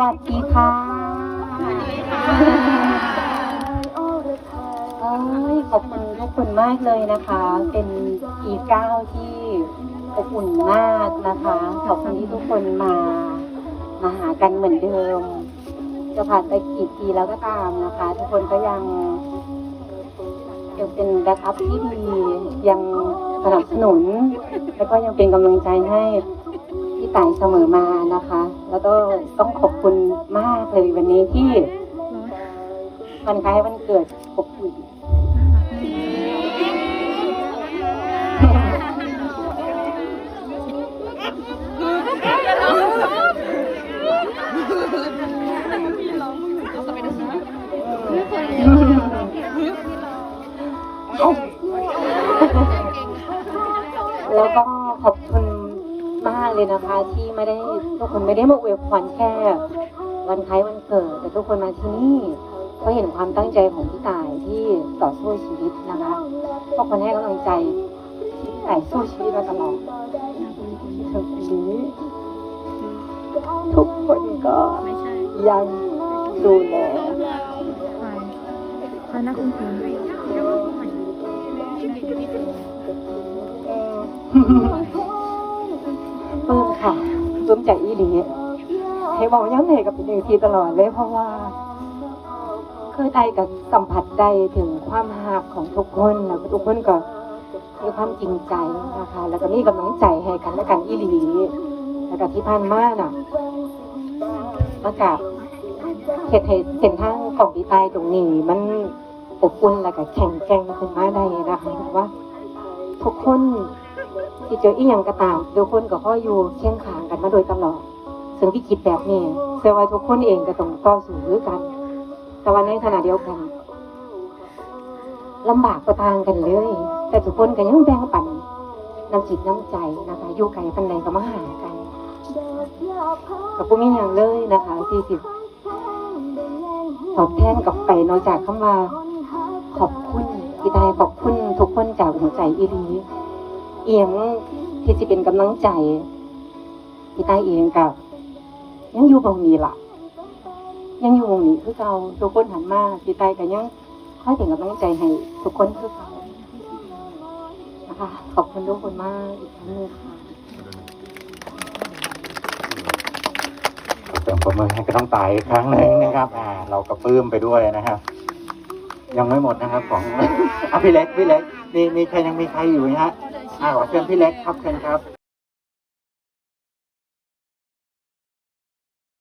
วัสดีค่ะโอ้ยขอบคุณทุกคนมากเลยนะคะ เป็นอีกก้าวที่อบอุ่นมากนะคะ ขอบคุณที่ทุกคนมา มาหากันเหมือนเดิม จะผ่านไปกี่ปีแล้วก็ตามนะคะ ทุกคนก็ยังยังเป็นแบ็กอัพที่ดียังสนับสนุน แล้วก็ยังเป็นกำลังใจให้ พี่ต่ายเสมอมานะคะ แล้วก็ต้องขอบคุณมากเลยวันนี้ที่วันคล้ายวันเกิดอบคุณ เลยนะคะ ที่ไม่ได้ทุกคนไม่ได้มาอวยพรแค่ วันคล้ายวันเกิด แต่ทุกคนมาที่นี่ก็เห็นความตั้งใจของพี่ต่ายที่ต่อสู้ชีวิตนะคะทุกคนให้กำลังใจที่พี่ต่ายสู้ชีวิตมาตลอดถึงวันนี้ทุกคนก็ยังดูแลคอยนักอุ้มคุณปลื้ม ค่ะปลื้มใจอีหลีให้บอกย้ำเหนกับเป็นอย่างทีตลอดเลยเพราะว่า คือไทยกับสัมผัสได้ถึงความหักของทุกคนแล้วทุกคนก็มีความจริงใจนะคะ แล้วก็มีกำลังใจให้กันและกันอีหลีแล้วก็ที่ผ่านมาน่ะมากะเหตุให้เส้นทางของพี่ตายตรงนี้ มันอบอุ่นแล้วก็แข็งแกร่งขึ้นมาได้นะคะว่า ทุกคน ที่เจออีหยังก็ตามทุกคนก็พ่ออยู่เคียงข้างกันมาโดยตลอดซึ่งวิกฤตแบบนี้เชื่อว่าทุกคนเองก็ต้องต่อสู้ด้วยกัน แต่ว่าในขณะเดียวกันลำบากก็ทางกันเลย แต่ทุกคนก็ยังแบ่งปันน้ำจิตน้ำใจนะคะอยู่ไกลปันใดก็มาหากันกับผู้มีอย่างเลยนะคะที่สิตอบแทนกับไปนอกจากคำว่า ขอบคุณพี่ตายขอบคุณทุกคนจากหัวใจอีรี เอียงที่จะเป็นกำลังใจพี่ตายเองกับ ยังอยู่ตรงนี้ล่ะ ยังอยู่วงนี้คือเก่าทุกคนหันมาพี่ตายก็ยังค่อยเป็นกำลังใจให้ทุกคนคือเก่านะคะขอบคุณทุกคนมากอีกครั้งหนึงค่ะเติมประเมินให้กับน้องตายอีกครั้งหนึ่งนะครับอ่าเราก็ปลื้มไปด้วยนะครับ ยังไม่หมดนะครับของอะพี่เล็กพี่เล็กมีมีใครยังมีใครอยู่ไหมฮะ อ้าวเชิญพี่เล็กครับเชิญครับ